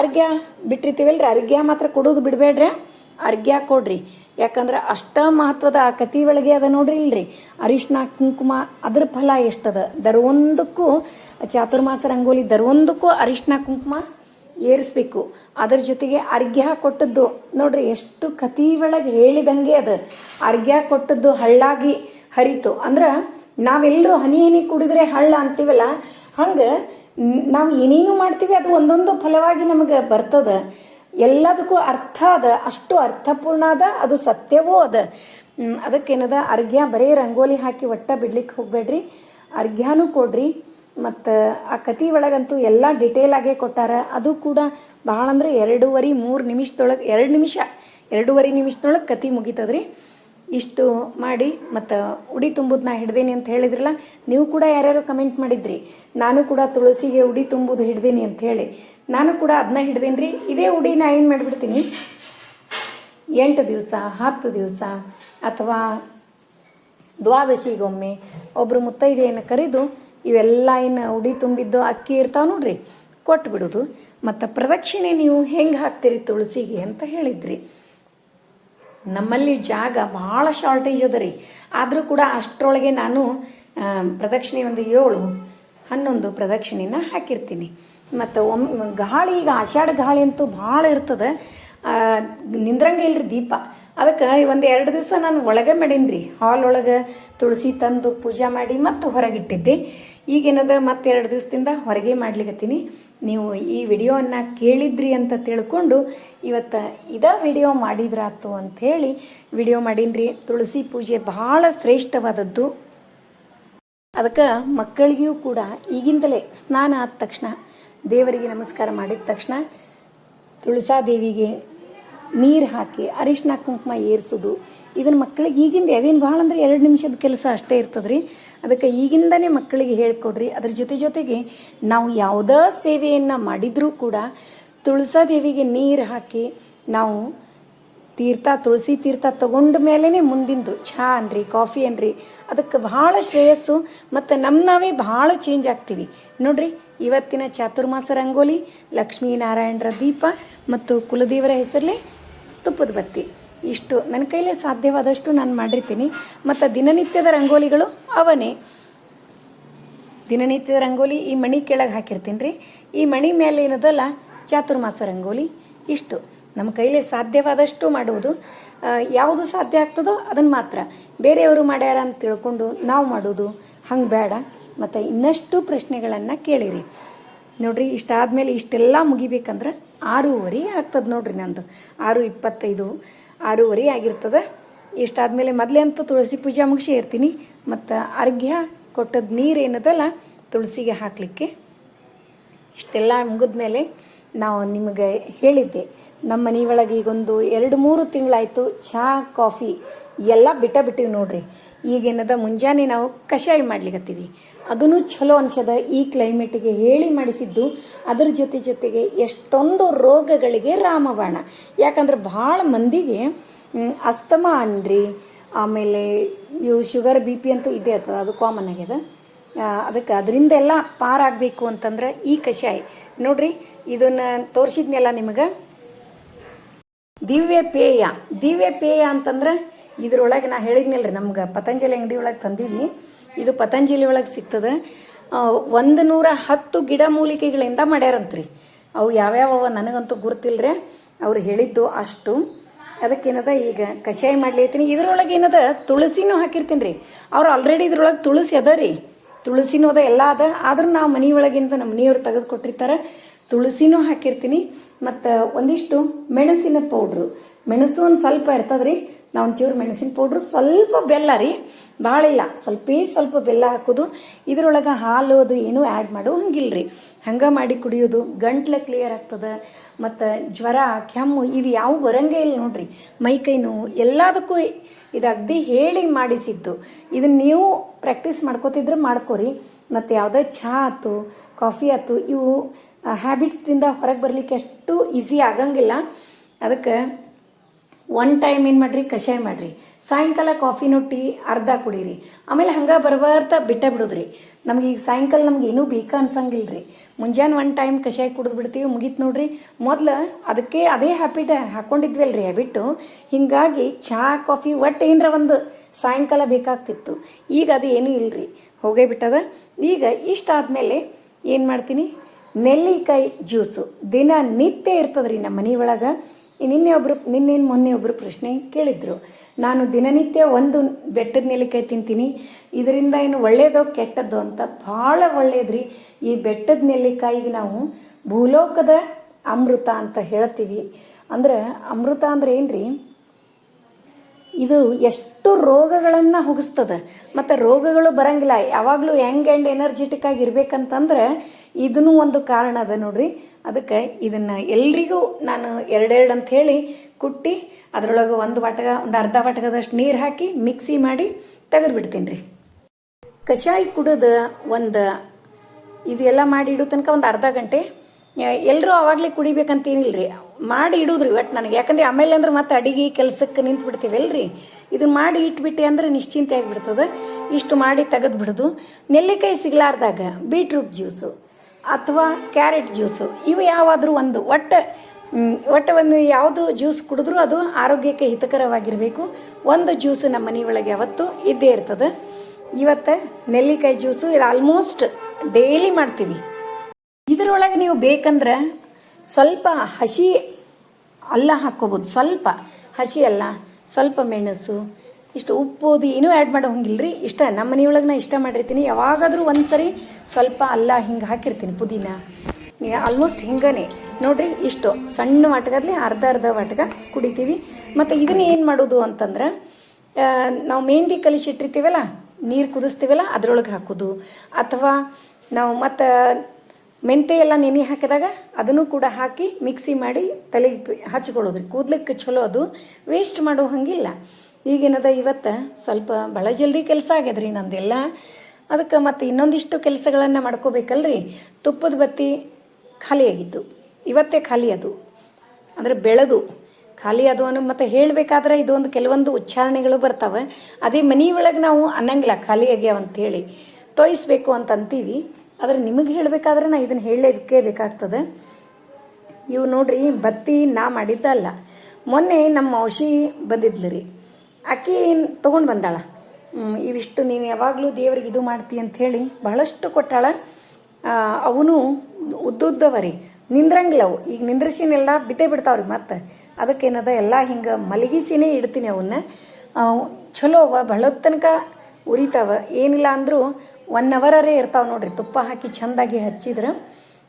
A: ಅರ್ಘ್ಯ ಬಿಟ್ಟಿರ್ತೀವಲ್ರಿ? ಅರ್ಘ್ಯ ಮಾತ್ರ ಕೊಡೋದು ಬಿಡಬೇಡ್ರಿ. ಅರ್ಘ್ಯ ಕೊಡ್ರಿ. ಯಾಕಂದ್ರೆ ಅಷ್ಟ ಮಹತ್ವದ ಆ ಕತಿ ಒಳಗೆ ಅದ ನೋಡ್ರಿ ಇಲ್ರಿ. ಅರಿಶಿನ ಕುಂಕುಮ ಅದ್ರ ಫಲ ಎಷ್ಟದ? ದರವೊಂದಕ್ಕೂ ಚಾತುರ್ಮಾಸ ರಂಗೋಲಿ ದರವೊಂದಕ್ಕೂ ಅರಿಶಿನ ಕುಂಕುಮ ಏರಿಸ್ಬೇಕು. ಅದ್ರ ಜೊತೆಗೆ ಅರ್ಘ್ಯ ಕೊಟ್ಟದ್ದು ನೋಡ್ರಿ ಎಷ್ಟು ಕತಿ ಒಳಗೆ ಹೇಳಿದಂಗೆ ಅದ. ಅರ್ಘ್ಯ ಕೊಟ್ಟದ್ದು ಹಳ್ಳಾಗಿ ಹರಿತು. ಅಂದ್ರೆ ನಾವೆಲ್ಲರೂ ಹನಿ ಹನಿ ಕುಡಿದ್ರೆ ಹಳ್ಳ ಅಂತೀವಲ್ಲ, ಹಂಗೆ ನಾವು ಏನೇನು ಮಾಡ್ತೀವಿ ಅದು ಒಂದೊಂದು ಫಲವಾಗಿ ನಮಗೆ ಬರ್ತದ. ಎಲ್ಲದಕ್ಕೂ ಅರ್ಥ ಅದ, ಅಷ್ಟು ಅರ್ಥಪೂರ್ಣ ಅದ, ಅದು ಸತ್ಯವೂ ಅದ. ಅದಕ್ಕೇನದ, ಅರ್ಘ್ಯ, ಬರೀ ರಂಗೋಲಿ ಹಾಕಿ ಒಟ್ಟ ಬಿಡ್ಲಿಕ್ಕೆ ಹೋಗ್ಬೇಡ್ರಿ. ಅರ್ಘ್ಯಾನೂ ಕೊಡ್ರಿ. ಮತ್ತು ಆ ಕತಿ ಒಳಗಂತೂ ಎಲ್ಲ ಡಿಟೇಲ್ ಆಗೇ ಕೊಟ್ಟಾರ. ಅದು ಕೂಡ ಭಾಳ ಅಂದ್ರೆ ಎರಡೂವರೆ ಮೂರು ನಿಮಿಷದೊಳಗೆ, ಎರಡು ನಿಮಿಷ, ಎರಡೂವರೆ ನಿಮಿಷದೊಳಗೆ ಕತಿ ಮುಗೀತದ್ರಿ. ಇಷ್ಟು ಮಾಡಿ, ಮತ್ತು ಉಡಿ ತುಂಬುದು ನಾ ಹಿಡ್ದೇನಿ ಅಂತ ಹೇಳಿದ್ರಲ್ಲ, ನೀವು ಕೂಡ ಯಾರ್ಯಾರು ಕಮೆಂಟ್ ಮಾಡಿದ್ರಿ? ನಾನು ಕೂಡ ತುಳಸಿಗೆ ಉಡಿ ತುಂಬುದು ಹಿಡ್ದೇನಿ ಅಂತ ಹೇಳಿ. ನಾನು ಕೂಡ ಅದನ್ನ ಹಿಡ್ದೇನಿ ರೀ ಇದೇ ಉಡಿ ನಾ ಏನು ಮಾಡಿಬಿಡ್ತೀನಿ? ಎಂಟು ದಿವಸ, ಹತ್ತು ದಿವಸ, ಅಥವಾ ದ್ವಾದಶಿಗೊಮ್ಮೆ ಒಬ್ಬರು ಮುತ್ತೈದೆಯನ್ನು ಕರೆದು ಇವೆಲ್ಲ ಏನು ಉಡಿ ತುಂಬಿದ್ದು ಅಕ್ಕಿ ಇರ್ತಾವೆ ನೋಡ್ರಿ ಕೊಟ್ಟು ಬಿಡೋದು ಮತ್ತು ಪ್ರದಕ್ಷಿಣೆ ನೀವು ಹೆಂಗೆ ಹಾಕ್ತೀರಿ ತುಳಸಿಗೆ ಅಂತ ಹೇಳಿದ್ರಿ. ನಮ್ಮಲ್ಲಿ ಜಾಗ ಭಾಳ ಶಾರ್ಟೇಜ್ ಅದ ರೀ. ಆದರೂ ಕೂಡ ಅಷ್ಟರೊಳಗೆ ನಾನು ಪ್ರದಕ್ಷಿಣೆ ಒಂದು ಏಳು, ಹನ್ನೊಂದು ಪ್ರದಕ್ಷಿಣೆನ ಹಾಕಿರ್ತೀನಿ. ಮತ್ತು ಒಮ್ಮೆ, ಗಾಳಿ ಈಗ ಆಷಾಢ ಗಾಳಿ ಅಂತೂ ಭಾಳ ಇರ್ತದೆ. ನಿಂದ್ರಂಗೆ ಇಲ್ರಿ ದೀಪ. ಅದಕ್ಕೆ ಒಂದು ಎರಡು ದಿವಸ ನಾನು ಒಳಗೆ ಮಾಡೀನಿ ರೀ ಹಾಲ್ ಒಳಗೆ ತುಳಸಿ ತಂದು ಪೂಜೆ ಮಾಡಿ ಮತ್ತು ಹೊರಗಿಟ್ಟಿದ್ದೆ. ಈಗೇನದ ಮತ್ತೆ ಎರಡು ದಿವಸದಿಂದ ಹೊರಗೆ ಮಾಡ್ಲಿಕ್ಕತ್ತೀನಿ ನೀವು ಈ ವಿಡಿಯೋವನ್ನು ಕೇಳಿದ್ರಿ ಅಂತ ತಿಳ್ಕೊಂಡು ಇವತ್ತು ಇದ ವಿಡಿಯೋ ಮಾಡಿದ್ರಾತು ಅಂಥೇಳಿ ವಿಡಿಯೋ ಮಾಡೀನಿ ತುಳಸಿ ಪೂಜೆ ಬಹಳ ಶ್ರೇಷ್ಠವಾದದ್ದು. ಅದಕ್ಕೆ ಮಕ್ಕಳಿಗೂ ಕೂಡ ಈಗಿಂದಲೇ ಸ್ನಾನ ಆದ ತಕ್ಷಣ ದೇವರಿಗೆ ನಮಸ್ಕಾರ ಮಾಡಿದ ತಕ್ಷಣ ತುಳಸಾದೇವಿಗೆ ನೀರು ಹಾಕಿ ಅರಿಶಿನ ಕುಂಕುಮ ಏರಿಸೋದು. ಇದನ್ನು ಮಕ್ಕಳಿಗೆ ಈಗಿಂದ ಅದೇನು ಭಾಳ ಅಂದರೆ ಎರಡು ನಿಮಿಷದ ಕೆಲಸ ಅಷ್ಟೇ ಇರ್ತದ್ರಿ. ಅದಕ್ಕೆ ಈಗಿಂದನೇ ಮಕ್ಕಳಿಗೆ ಹೇಳ್ಕೊಡ್ರಿ. ಅದ್ರ ಜೊತೆ ಜೊತೆಗೆ ನಾವು ಯಾವುದೇ ಸೇವೆಯನ್ನು ಮಾಡಿದರೂ ಕೂಡ ತುಳಸಾದೇವಿಗೆ ನೀರು ಹಾಕಿ ನಾವು ತೀರ್ಥ, ತುಳಸಿ ತೀರ್ಥ ತಗೊಂಡ ಮೇಲೇ ಮುಂದಿಂದು ಚಹಾ ಅನ್ರಿ, ಕಾಫಿ ಅನ್ರಿ. ಅದಕ್ಕೆ ಭಾಳ ಶ್ರೇಯಸ್ಸು ಮತ್ತು ನಮ್ಮ ನಾವೇ ಭಾಳ ಚೇಂಜ್ ಆಗ್ತೀವಿ. ನೋಡ್ರಿ, ಇವತ್ತಿನ ಚಾತುರ್ಮಾಸ ರಂಗೋಲಿ, ಲಕ್ಷ್ಮೀನಾರಾಯಣರ ದೀಪ ಮತ್ತು ಕುಲದೇವರ ಹೆಸರಲ್ಲೇ ತುಪ್ಪದ ಬತ್ತಿ. ಇಷ್ಟು. ನನ್ನ ಕೈಲೇ ಸಾಧ್ಯವಾದಷ್ಟು ನಾನು ಮಾಡಿರ್ತೀನಿ. ಮತ್ತು ದಿನನಿತ್ಯದ ರಂಗೋಲಿಗಳು ಅವನೇ. ದಿನನಿತ್ಯದ ರಂಗೋಲಿ ಈ ಮಣಿ ಕೆಳಗೆ ಹಾಕಿರ್ತೀನಿ ರೀ ಈ ಮಣಿ ಮೇಲೆ ಏನದಲ್ಲ, ಚಾತುರ್ಮಾಸ ರಂಗೋಲಿ. ಇಷ್ಟು. ನಮ್ಮ ಕೈಲಿ ಸಾಧ್ಯವಾದಷ್ಟು ಮಾಡುವುದು. ಯಾವುದು ಸಾಧ್ಯ ಆಗ್ತದೋ ಅದನ್ನು ಮಾತ್ರ. ಬೇರೆಯವರು ಮಾಡ್ಯಾರ ಅಂತ ತಿಳ್ಕೊಂಡು ನಾವು ಮಾಡೋದು ಹಂಗೆ ಬೇಡ. ಮತ್ತು ಇನ್ನಷ್ಟು ಪ್ರಶ್ನೆಗಳನ್ನು ಕೇಳಿರಿ. ನೋಡ್ರಿ, ಇಷ್ಟಾದ್ಮೇಲೆ ಇಷ್ಟೆಲ್ಲ ಮುಗಿಬೇಕಂದ್ರೆ ಆರೂವರೆ ಆಗ್ತದೆ ನೋಡ್ರಿ ನಂದು. ಆರು ಇಪ್ಪತ್ತೈದು. ಆರೂವರೆ ಆಗಿರ್ತದೆ. ಇಷ್ಟಾದಮೇಲೆ ಮೊದಲೇ ಅಂತೂ ತುಳಸಿ ಪೂಜೆ ಮುಗಿಸಿ ಇರ್ತೀನಿ. ಮತ್ತು ಅರ್ಘ್ಯ ಕೊಟ್ಟದ ನೀರು ಏನದಲ್ಲ, ತುಳಸಿಗೆ ಹಾಕಲಿಕ್ಕೆ. ಇಷ್ಟೆಲ್ಲ ಮುಗಿದ್ಮೇಲೆ ನಾವು ನಿಮಗೆ ಹೇಳಿದ್ದೆ. ನಮ್ಮ ಮನೆಯೊಳಗೆ ಈಗೊಂದು ಎರಡು ಮೂರು ತಿಂಗಳಾಯಿತು ಚಹಾ ಕಾಫಿ ಎಲ್ಲ ಬಿಟ್ಟ ಬಿಟ್ಟಿವಿ ನೋಡ್ರಿ. ಈಗೇನದ ಮುಂಜಾನೆ ನಾವು ಕಷಾಯ ಮಾಡ್ಲಿಕ್ಕತ್ತೀವಿ ಅದನ್ನು ಚಲೋ ಅನ್ಸದ ಈ ಕ್ಲೈಮೇಟಿಗೆ ಹೇಳಿ ಮಾಡಿಸಿದ್ದು ಅದರ ಜೊತೆ ಜೊತೆಗೆ ಎಷ್ಟೊಂದು ರೋಗಗಳಿಗೆ ರಾಮಬಾಣ. ಯಾಕಂದ್ರೆ ಭಾಳ ಮಂದಿಗೆ ಅಸ್ತಮ ಅನ್ರಿ ಆಮೇಲೆ ಇವು ಶುಗರ್ ಬಿ ಪಿ ಅಂತೂ ಇದೇ ಇರ್ತದೆ ಅದು ಕಾಮನ್ ಆಗ್ಯದ. ಅದಕ್ಕೆ ಅದರಿಂದೆಲ್ಲ ಪಾರಾಗಬೇಕು ಅಂತಂದ್ರೆ ಈ ಕಷಾಯ. ನೋಡ್ರಿ, ಇದನ್ನ ತೋರಿಸಿದ್ನೆಲ್ಲ ನಿಮಗೆ? ದಿವ್ಯ ಪೇಯ ದಿವ್ಯ ಪೇಯ ಅಂತಂದ್ರೆ ಇದ್ರೊಳಗೆ ನಾ ಹೇಳಿದ್ನಲ್ರಿ, ನಮ್ಗೆ ಪತಂಜಲಿ ಅಂಗಡಿ ಒಳಗೆ ತಂದೀವಿ. ಇದು ಪತಂಜಲಿ ಒಳಗೆ ಸಿಗ್ತದೆ. ಒಂದು ನೂರ ಹತ್ತು ಗಿಡ ಮೂಲಿಕೆಗಳಿಂದ ಮಾಡ್ಯಾರಂತ್ರಿ. ಅವು ಯಾವ್ಯಾವ ನನಗಂತೂ ಗುರ್ತಿಲ್ರಿ. ಅವ್ರು ಹೇಳಿದ್ದು ಅಷ್ಟು. ಅದಕ್ಕೇನದ ಈಗ ಕಷಾಯ ಮಾಡ್ಲಿತ್ತೀನಿ ಇದ್ರೊಳಗೆ ಏನದ? ತುಳಸಿನೂ ಹಾಕಿರ್ತೀನಿ ರೀ ಅವ್ರು ಆಲ್ರೆಡಿ ಇದ್ರೊಳಗೆ ತುಳಸಿ ಅದ ರೀ. ತುಳಸಿನೂ ಅದ, ಎಲ್ಲ ಅದ. ಆದ್ರೂ ನಾವು ಮನೆಯೊಳಗಿಂದ ನಮ್ಮ ಮನೆಯವ್ರು ತೆಗೆದು ಕೊಟ್ಟಿರ್ತಾರೆ. ತುಳಸಿನೂ ಹಾಕಿರ್ತೀನಿ. ಮತ್ತು ಒಂದಿಷ್ಟು ಮೆಣಸಿನ ಪೌಡ್ರು. ಮೆಣಸು ಒಂದು ಸ್ವಲ್ಪ ಇರ್ತದ್ರಿ. ನಾವು ಒಂಚೂರು ಮೆಣಸಿನ ಪೌಡ್ರು ಸ್ವಲ್ಪ ಬೆಲ್ಲ ರೀ ಭಾಳ ಇಲ್ಲ ಸ್ವಲ್ಪೇ ಸ್ವಲ್ಪ ಬೆಲ್ಲ ಹಾಕೋದು. ಇದ್ರೊಳಗೆ ಹಾಲು ಅದು ಏನೂ ಆ್ಯಡ್ ಮಾಡೋ ಹಂಗಿಲ್ರಿ. ಹಂಗೆ ಮಾಡಿ ಕುಡಿಯೋದು, ಗಂಟ್ಲು ಕ್ಲಿಯರ್ ಆಗ್ತದೆ, ಮತ್ತು ಜ್ವರ, ಕೆಮ್ಮು, ಇವು ಯಾವ ಬರಂಗೇ ಇಲ್ಲ ನೋಡ್ರಿ. ಮೈ ಕೈ ನೋವು, ಎಲ್ಲದಕ್ಕೂ ಇದು ಅಗದಿ ಹೇಳಿ ಮಾಡಿಸಿದ್ದು. ಇದನ್ನ ನೀವು ಪ್ರಾಕ್ಟೀಸ್ ಮಾಡ್ಕೋತಿದ್ರೆ ಮಾಡ್ಕೋರಿ. ಮತ್ತು ಯಾವುದೇ ಚಹಾ ಆಯ್ತು ಕಾಫಿ ಆಯ್ತು ಇವು ಹ್ಯಾಬಿಟ್ಸ್ದಿಂದ ಹೊರಗೆ ಬರಲಿಕ್ಕೆ ಅಷ್ಟು ಈಸಿ ಆಗಂಗಿಲ್ಲ. ಅದಕ್ಕೆ ಒನ್ ಟೈಮ್ ಏನು ಮಾಡ್ರಿ? ಕಷಾಯ ಮಾಡ್ರಿ. ಸಾಯಂಕಾಲ ಕಾಫಿನು ಟೀ, ಅರ್ಧ ಕುಡೀರಿ. ಆಮೇಲೆ ಹಂಗೆ ಬರ್ಬರ್ತಾ ಬಿಟ್ಟ ಬಿಡೋದ್ರಿ. ನಮ್ಗೆ ಈಗ ಸಾಯಂಕಾಲ ನಮ್ಗೆ ಏನೂ ಬೇಕಾ ಅನ್ಸಂಗಿಲ್ಲ ರೀ ಮುಂಜಾನೆ ಒನ್ ಟೈಮ್ ಕಷಾಯ ಕುಡಿದು ಬಿಡ್ತೀವಿ, ಮುಗೀತು ನೋಡ್ರಿ. ಮೊದ್ಲು ಅದಕ್ಕೆ ಅದೇ ಹ್ಯಾಬಿಟ್ ರೀ ಹ್ಯಾಬಿಟ್ಟು ಹಿಂಗಾಗಿ ಚಹಾ ಕಾಫಿ ಒಟ್ಟು ಏನರ ಒಂದು ಸಾಯಂಕಾಲ ಬೇಕಾಗ್ತಿತ್ತು. ಈಗ ಅದು ಏನೂ ಇಲ್ರಿ. ಹೋಗೇ ಬಿಟ್ಟದ. ಈಗ ಇಷ್ಟಾದಮೇಲೆ ಏನು ಮಾಡ್ತೀನಿ? ನೆಲ್ಲಿಕಾಯಿ ಜ್ಯೂಸು ದಿನ ನಿತ್ಯ ಇರ್ತದ್ರಿ ನಮ್ಮ ಮನೆಯೊಳಗೆ ನಿನ್ನೆ ಒಬ್ರು, ನಿನ್ನೇನು ಮೊನ್ನೆ ಒಬ್ರು ಪ್ರಶ್ನೆ ಕೇಳಿದ್ರು. ನಾನು ದಿನನಿತ್ಯ ಒಂದು ಬೆಟ್ಟದ ನೆಲ್ಲಿಕಾಯಿ ತಿಂತೀನಿ. ಇದರಿಂದ ಏನು ಒಳ್ಳೇದೋ ಕೆಟ್ಟದ್ದೋ ಅಂತ ಭಾಳ ಒಳ್ಳೇದ್ರಿ. ಈ ಬೆಟ್ಟದ ನೆಲ್ಲಿಕಾಯಿಗೆ ನಾವು ಭೂಲೋಕದ ಅಮೃತ ಅಂತ ಹೇಳ್ತೀವಿ. ಅಂದ್ರೆ ಅಮೃತ ಅಂದ್ರೆ ಏನ್ರಿ? ಇದು ಎಷ್ಟು ರೋಗಗಳನ್ನು ಹೋಗಿಸ್ತದ. ಮತ್ತು ರೋಗಗಳು ಬರಂಗಿಲ್ಲ. ಯಾವಾಗಲೂ ಯಂಗ್ ಆ್ಯಂಡ್ ಎನರ್ಜೆಟಿಕ್ ಆಗಿ ಇರ್ಬೇಕಂತಂದ್ರೆ ಇದನ್ನು ಒಂದು ಕಾರಣ ಅದ ನೋಡ್ರಿ. ಅದಕ್ಕೆ ಇದನ್ನು ಎಲ್ರಿಗೂ ನಾನು ಎರಡೆರಡು ಅಂತ ಹೇಳಿ ಕುಟ್ಟಿ, ಅದರೊಳಗೆ ಒಂದು ವಾಟಗ, ಒಂದು ಅರ್ಧ ವಾಟಗದಷ್ಟು ನೀರು ಹಾಕಿ ಮಿಕ್ಸಿ ಮಾಡಿ ತೆಗೆದು ಬಿಡ್ತೀನಿ ರೀ ಕಷಾಯ ಕುಡಿದ ಒಂದು ಇದೆಲ್ಲ ಮಾಡಿ ಇಡೋ ತನಕ ಒಂದು ಅರ್ಧ ಗಂಟೆ. ಎಲ್ಲರೂ ಆವಾಗಲೇ ಕುಡಿಬೇಕಂತೇನಿಲ್ಲ ರೀ ಮಾಡಿ ಇಡೋದ್ರಿ ಒಟ್ಟು ನನಗೆ. ಯಾಕಂದ್ರೆ ಆಮೇಲೆ ಅಂದ್ರೆ ಮತ್ತೆ ಅಡಿಗೆ ಕೆಲಸಕ್ಕೆ ನಿಂತು ಬಿಡ್ತೀವಲ್ರಿ ಇದನ್ನ ಮಾಡಿ ಇಟ್ಬಿಟ್ಟೆ ಅಂದ್ರೆ ನಿಶ್ಚಿಂತೆ ಆಗಿಬಿಡ್ತದೆ. ಇಷ್ಟು ಮಾಡಿ ತೆಗೆದು ಬಿಡೋದು ನೆಲ್ಲಿಕಾಯಿ ಸಿಗ್ಲಾರ್ದಾಗ ಬೀಟ್ರೂಟ್ ಜ್ಯೂಸು. ಅಥವಾ ಕ್ಯಾರೆಟ್ ಜ್ಯೂಸು. ಇವು ಯಾವಾದರೂ ಒಂದು ಒಟ್ಟು ಒಟ್ಟು ಒಂದು ಯಾವುದು ಜ್ಯೂಸ್ ಕುಡಿದ್ರೂ ಅದು ಆರೋಗ್ಯಕ್ಕೆ ಹಿತಕರವಾಗಿರಬೇಕು. ಒಂದು ಜ್ಯೂಸು ನಮ್ಮ ಮನೆಯೊಳಗೆ ಯಾವತ್ತೂ ಇದ್ದೇ ಇರ್ತದೆ. ಇವತ್ತು ನೆಲ್ಲಿಕಾಯಿ ಜ್ಯೂಸು ಇದು ಆಲ್ಮೋಸ್ಟ್ ಡೈಲಿ ಮಾಡ್ತೀವಿ. ಇದರೊಳಗೆ ನೀವು ಬೇಕಂದ್ರೆ ಸ್ವಲ್ಪ ಹಸಿ ಅಲ್ಲ ಹಾಕ್ಕೋಬೋದು. ಸ್ವಲ್ಪ ಹಸಿ ಅಲ್ಲ, ಸ್ವಲ್ಪ ಮೆಣಸು ಇಷ್ಟು ಉಪ್ಪು, ಅದು ಏನೂ ಆ್ಯಡ್ ಮಾಡೋ ರೀ ಇಷ್ಟ ನಮ್ಮ ಮನೆಯೊಳಗೆ ನಾ ಇಷ್ಟ ಮಾಡಿರ್ತೀನಿ. ಯಾವಾಗಾದರೂ ಒಂದು ಸರಿ ಸ್ವಲ್ಪ ಅಲ್ಲ, ಹಿಂಗೆ ಹಾಕಿರ್ತೀನಿ ಪುದೀನ. ಆಲ್ಮೋಸ್ಟ್ ಹಿಂಗನೇ. ನೋಡಿರಿ, ಇಷ್ಟು ಸಣ್ಣ ವಾಟಗದಲ್ಲಿ ಅರ್ಧ ಅರ್ಧ ವಾಟಗ ಕುಡಿತೀವಿ. ಮತ್ತು ಇದನ್ನ ಏನು ಮಾಡೋದು ಅಂತಂದ್ರೆ ನಾವು ಮೆಹಂದಿ ಕಲಿಸಿಟ್ಟಿರ್ತೀವಲ್ಲ, ನೀರು ಕುದಿಸ್ತೀವಲ್ಲ, ಅದ್ರೊಳಗೆ ಹಾಕೋದು. ಅಥವಾ ನಾವು ಮತ್ತು ಮೆಂತೆ ಎಲ್ಲ ನೆನೆ ಹಾಕಿದಾಗ ಅದನ್ನು ಕೂಡ ಹಾಕಿ ಮಿಕ್ಸಿ ಮಾಡಿ ತಲೆಗೆ ಹಚ್ಕೊಳ್ಳೋದ್ರಿ ಕೂದಲಿಕ್ಕೆ ಚಲೋ ಅದು. ವೇಸ್ಟ್ ಮಾಡೋ ಹಂಗಿಲ್ಲ. ಈಗೇನದ ಇವತ್ತು ಸ್ವಲ್ಪ ಭಾಳ ಜಲ್ದಿ ಕೆಲಸ ಆಗ್ಯದ್ರಿ ನಂದೆಲ್ಲ. ಅದಕ್ಕೆ ಮತ್ತು ಇನ್ನೊಂದಿಷ್ಟು ಕೆಲಸಗಳನ್ನು ಮಾಡ್ಕೋಬೇಕಲ್ರಿ. ತುಪ್ಪದ ಬತ್ತಿ ಖಾಲಿಯಾಗಿತ್ತು ಇವತ್ತೇ ಖಾಲಿ ಅದು. ಅಂದರೆ ಬೆಳೆದು ಖಾಲಿ ಅದು ಅನ್ನೋ ಮತ್ತು ಹೇಳಬೇಕಾದ್ರೆ ಇದೊಂದು ಕೆಲವೊಂದು ಉಚ್ಚಾರಣೆಗಳು ಬರ್ತವೆ. ಅದೇ ಮನೆ ಒಳಗೆ ನಾವು ಅನ್ನಂಗಿಲ್ಲ, ಖಾಲಿ ಆಗ್ಯಾವ ಅಂತೇಳಿ ತೋಯಿಸ್ಬೇಕು ಅಂತ ಅಂತೀವಿ. ಆದರೆ ನಿಮಗೆ ಹೇಳಬೇಕಾದ್ರೆ ನಾ ಇದನ್ನು ಹೇಳಲೇಬೇಕೇ ಬೇಕಾಗ್ತದೆ. ಇವು ನೋಡ್ರಿ, ಬತ್ತಿ ನಾ ಮಾಡಿದ್ದಲ್ಲ. ಮೊನ್ನೆ ನಮ್ಮ ಔಷಿ ಬಂದಿದ್ಲು ರೀ. ಆಕಿ ತೊಗೊಂಡು ಬಂದಾಳ. ಇವಿಷ್ಟು ನೀನು ಯಾವಾಗಲೂ ದೇವ್ರಿಗೆ ಇದು ಮಾಡ್ತಿ ಹೇಳಿ ಬಹಳಷ್ಟು ಕೊಟ್ಟಾಳ. ಅವನು ಉದ್ದುದ್ದವರಿ ನಿಂದ್ರಂಗಿಲ್ಲ ಅವು ಈಗ ನಿಂದ್ರಿಸಿನೆಲ್ಲ ಬಿತ್ತೇ ಬಿಡ್ತಾವ್ರಿ ಮತ್ತೆ. ಅದಕ್ಕೇನದ, ಎಲ್ಲ ಹಿಂಗೆ ಮಲಗಿಸಿನೇ ಇಡ್ತೀನಿ ಅವನ್ನ. ಚಲೋ ಅವ ಬಹಳ ತನಕ ಉರಿತಾವ. ಏನಿಲ್ಲ ಅಂದರೂ ಒನ್ ಅವರರೇ ಇರ್ತಾವೆ ನೋಡ್ರಿ. ತುಪ್ಪ ಹಾಕಿ ಚೆಂದಾಗಿ ಹಚ್ಚಿದ್ರೆ.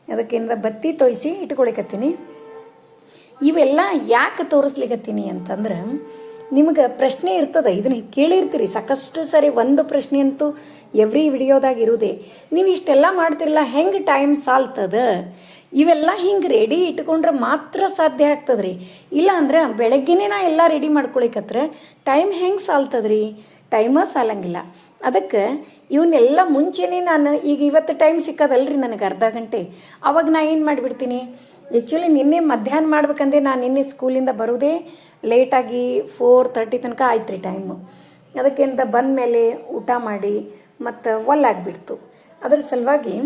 A: ಅದಕ್ಕೇನದ, ಬತ್ತಿ ತೋಯಿಸಿ ಇಟ್ಕೊಳಿಕತ್ತೀನಿ. ಇವೆಲ್ಲ ಯಾಕೆ ತೋರಿಸ್ಲಿಕತ್ತೀನಿ ಅಂತಂದ್ರೆ ನಿಮಗೆ ಪ್ರಶ್ನೆ ಇರ್ತದೆ. ಇದನ್ನ ಕೇಳಿರ್ತೀರಿ. ಸಾಕಷ್ಟು ಸರಿ ಒಂದು ಪ್ರಶ್ನೆ ಅಂತೂ ಎವ್ರಿ ವಿಡಿಯೋದಾಗ ಇರುವುದೇ ನೀವು ಇಷ್ಟೆಲ್ಲ ಮಾಡ್ತಿರಲ್ಲ ಹೆಂಗೆ ಟೈಮ್ ಸಾಲ್ತದ? ಇವೆಲ್ಲ ಹಿಂಗೆ ರೆಡಿ ಇಟ್ಕೊಂಡ್ರೆ ಮಾತ್ರ ಸಾಧ್ಯ ಆಗ್ತದ್ರಿ. ಇಲ್ಲ ಅಂದ್ರೆ ಬೆಳಗ್ಗೆನೇ ನಾ ಎಲ್ಲ ರೆಡಿ ಮಾಡ್ಕೊಳಿಕತ್ರ ಟೈಮ್ ಹೆಂಗೆ ಸಾಲ್ತದ್ರಿ? ಟೈಮ ಸಾಲಂಗಿಲ್ಲ. ಅದಕ್ಕೆ ಇವನ್ನೆಲ್ಲ ಮುಂಚೆನೇ ನಾನು ಈಗ ಇವತ್ತು ಟೈಮ್ ಸಿಕ್ಕದಲ್ರಿ ನನಗೆ ಅರ್ಧ ಗಂಟೆ. ಅವಾಗ ನಾ ಏನು ಮಾಡಿಬಿಡ್ತೀನಿ? ಆ್ಯಕ್ಚುಲಿ ನಿನ್ನೆ ಮಧ್ಯಾಹ್ನ ಮಾಡ್ಬೇಕಂದ್ರೆ ನಾನು ನಿನ್ನೆ ಸ್ಕೂಲಿಂದ ಬರೋದೇ ಲೇಟಾಗಿ ಫೋರ್ ತರ್ಟಿ ತನಕ ಆಯ್ತು ರೀ ಟೈಮು ಅದಕ್ಕಿಂತ ಬಂದ ಮೇಲೆ ಊಟ ಮಾಡಿ ಮತ್ತು ಒಲ್ಲಾಗ್ಬಿಡ್ತು. ಅದ್ರ ಸಲುವಾಗಿ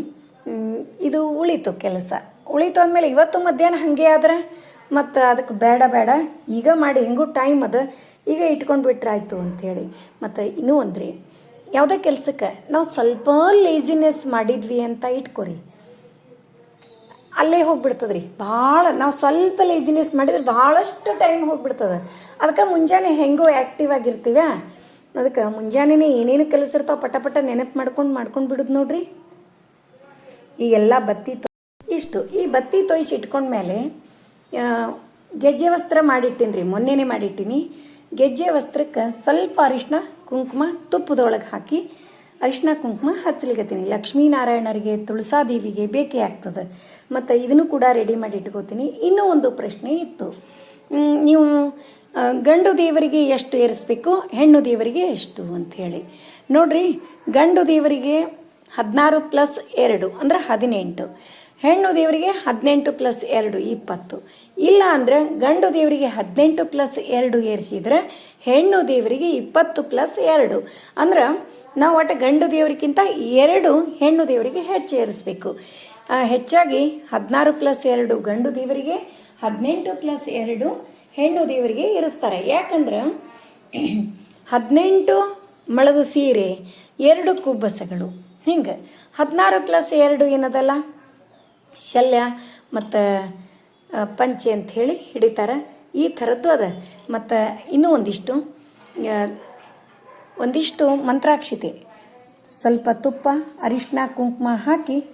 A: ಇದು ಉಳಿತು ಕೆಲಸ. ಉಳಿತು ಅಂದಮೇಲೆ ಇವತ್ತು ಮಧ್ಯಾಹ್ನ ಹಾಗೆ ಆದ್ರೆ ಮತ್ತು ಅದಕ್ಕೆ ಬೇಡ ಬೇಡ, ಈಗ ಮಾಡಿ ಹೆಂಗೂ ಟೈಮ್ ಅದ, ಈಗ ಇಟ್ಕೊಂಡು ಬಿಟ್ರೆ ಆಯಿತು ಅಂಥೇಳಿ ಮತ್ತು ಇನ್ನೂ ಒಂದ್ರಿ, ಯಾವುದೇ ಕೆಲಸಕ್ಕೆ ನಾವು ಸ್ವಲ್ಪ ಲೇಜಿನೆಸ್ ಮಾಡಿದ್ವಿ ಅಂತ ಇಟ್ಕೊರಿ. ಅಲ್ಲೇ ಹೋಗ್ಬಿಡ್ತದ್ರಿ. ಭಾಳ, ನಾವು ಸ್ವಲ್ಪ ಲೇಸಿನೆಸ್ ಮಾಡಿದ್ರೆ ಭಾಳಷ್ಟು ಟೈಮ್ ಹೋಗ್ಬಿಡ್ತದೆ. ಅದಕ್ಕೆ ಮುಂಜಾನೆ ಹೆಂಗೋ ಆ್ಯಕ್ಟಿವ್ ಆಗಿರ್ತೀವ. ಅದಕ್ಕೆ ಮುಂಜಾನೆ ಏನೇನು ಕೆಲಸ ಪಟ ಪಟ ನೆನಪು ಮಾಡ್ಕೊಂಡು ಮಾಡ್ಕೊಂಡು ಬಿಡುದು ನೋಡ್ರಿ. ಈ ಎಲ್ಲ ಬತ್ತಿ ತೊ, ಇಷ್ಟು, ಈ ಬತ್ತಿ ತೊಯ್ಸಿ ಇಟ್ಕೊಂಡ್ಮೇಲೆ ಮೇಲೆ ಗೆಜ್ಜೆ ವಸ್ತ್ರ ಮಾಡಿಟ್ಟಿನಿ ರೀ ಮೊನ್ನೆನೇ ಮಾಡಿಟ್ಟಿನಿ. ಗೆಜ್ಜೆ ವಸ್ತ್ರಕ್ಕೆ ಸ್ವಲ್ಪ ಅರಿಶಿನ ಕುಂಕುಮ ತುಪ್ಪದೊಳಗೆ ಹಾಕಿ ಅರಿಶಿನ ಕುಂಕುಮ ಹಚ್ಚಲಿಕತ್ತೀನಿ ಲಕ್ಷ್ಮೀನಾರಾಯಣರಿಗೆ, ತುಳಸಾದೇವಿಗೆ ಬೇಕೇ ಆಗ್ತದೆ. ಮತ್ತು ಇದನ್ನು ಕೂಡ ರೆಡಿ ಮಾಡಿ ಇಟ್ಕೋತೀನಿ. ಇನ್ನೂ ಒಂದು ಪ್ರಶ್ನೆ ಇತ್ತು. ನೀವು ಗಂಡು ದೇವರಿಗೆ ಎಷ್ಟು ಏರಿಸ್ಬೇಕು, ಹೆಣ್ಣು ದೇವರಿಗೆ ಎಷ್ಟು ಅಂತ ಹೇಳಿ. ನೋಡ್ರಿ, ಗಂಡು ದೇವರಿಗೆ ಹದಿನಾರು ಪ್ಲಸ್ ಎರಡು, ಅಂದ್ರೆ ಹದಿನೆಂಟು. ಹೆಣ್ಣು ದೇವರಿಗೆ ಹದಿನೆಂಟು ಪ್ಲಸ್ ಎರಡು, ಇಪ್ಪತ್ತು. ಇಲ್ಲ ಅಂದ್ರೆ ಗಂಡು ದೇವರಿಗೆ ಹದಿನೆಂಟು ಪ್ಲಸ್ ಎರಡು ಏರಿಸಿದ್ರೆ ಹೆಣ್ಣು ದೇವರಿಗೆ ಇಪ್ಪತ್ತು ಪ್ಲಸ್ ಎರಡು. ಅಂದ್ರೆ ನಾವು ಒಟ್ಟು ಗಂಡು ದೇವರಿಗಿಂತ ಎರಡು ಹೆಣ್ಣು ದೇವರಿಗೆ ಹೆಚ್ಚು ಏರಿಸಬೇಕು ಹೆಚ್ಚಾಗಿ ಹದಿನಾರು ಪ್ಲಸ್ ಎರಡು ಗಂಡು ದೇವರಿಗೆ, ಹದಿನೆಂಟು ಪ್ಲಸ್ ಎರಡು ಹೆಣ್ಣು ದೇವರಿಗೆ ಇರಿಸ್ತಾರೆ. ಯಾಕಂದ್ರೆ ಹದಿನೆಂಟು ಮಳದ ಸೀರೆ, ಎರಡು ಕುಬ್ಬಸಗಳು ಹಿಂಗೆ, ಹದಿನಾರು ಪ್ಲಸ್ ಎರಡು ಏನದಲ್ಲ? ಶಲ್ಯ ಮತ್ತು ಪಂಚೆ ಅಂತ ಹೇಳಿ ಹಿಡಿತಾರೆ. ಈ ಥರದ್ದು ಅದ. ಮತ್ತು ಇನ್ನೂ ಒಂದಿಷ್ಟು ಒಂದಿಷ್ಟು ಮಂತ್ರಾಕ್ಷತೆ. ಸ್ವಲ್ಪ ತುಪ್ಪ ಅರಿಶಿನ ಕುಂಕುಮ ಹಾಕಿ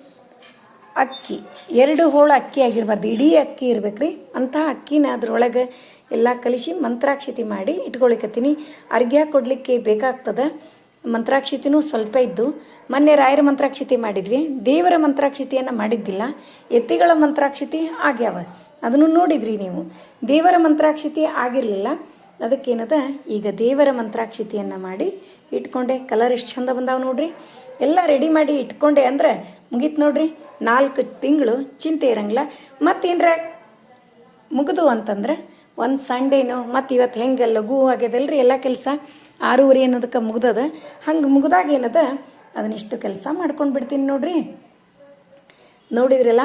A: ಅಕ್ಕಿ, ಎರಡು ಹೋಳು ಅಕ್ಕಿ ಆಗಿರಬಾರ್ದು. ಇಡೀ ಅಕ್ಕಿ ಇರ್ಬೇಕ್ರಿ. ಅಂತಹ ಅಕ್ಕಿನ ಅದರೊಳಗೆ ಎಲ್ಲ ಕಲಿಸಿ ಮಂತ್ರಾಕ್ಷತೆ ಮಾಡಿ ಇಟ್ಕೊಳಿಕತ್ತೀನಿ. ಅರ್ಘ್ಯ ಕೊಡಲಿಕ್ಕೆ ಬೇಕಾಗ್ತದೆ. ಮಂತ್ರಾಕ್ಷತೆನೂ ಸ್ವಲ್ಪ ಇದ್ದು, ಮೊನ್ನೆ ರಾಯರ ಮಂತ್ರಾಕ್ಷತೆ ಮಾಡಿದ್ವಿ. ದೇವರ ಮಂತ್ರಾಕ್ಷತೆಯನ್ನು ಮಾಡಿದ್ದಿಲ್ಲ. ಎತ್ತಿಗಳ ಮಂತ್ರಾಕ್ಷತೆ ಆಗ್ಯಾವ. ಅದನ್ನು ನೋಡಿದ್ರಿ ನೀವು. ದೇವರ ಮಂತ್ರಾಕ್ಷತೆ ಆಗಿರಲಿಲ್ಲ. ಅದಕ್ಕೇನದ, ಈಗ ದೇವರ ಮಂತ್ರಾಕ್ಷತೆಯನ್ನು ಮಾಡಿ ಇಟ್ಕೊಂಡೆ ಕಲರ್ ಎಷ್ಟು ಚಂದ ಬಂದಾವೆ ನೋಡ್ರಿ. ಎಲ್ಲ ರೆಡಿ ಮಾಡಿ ಇಟ್ಕೊಂಡೆ ಅಂದ್ರೆ ಮುಗೀತು ನೋಡ್ರಿ. ನಾಲ್ಕು ತಿಂಗಳು ಚಿಂತೆ ಇರಂಗಿಲ್ಲ. ಮತ್ತೇನ್ರ ಮುಗಿದು ಅಂತಂದ್ರೆ ಒಂದು ಸಂಡೇನು, ಮತ್ತು ಇವತ್ತು ಹೆಂಗೆ ಲಘು ಆಗ್ಯದಲ್ರಿ ಎಲ್ಲ ಕೆಲಸ. ಆರೂವರೆ ಅನ್ನೋದಕ್ಕೆ ಮುಗ್ದದ. ಹಂಗೆ ಮುಗ್ದಾಗ ಏನದ, ಅದನ್ನಿಷ್ಟು ಕೆಲಸ ಮಾಡ್ಕೊಂಡು ಬಿಡ್ತೀನಿ ನೋಡ್ರಿ. ನೋಡಿದ್ರಲ್ಲ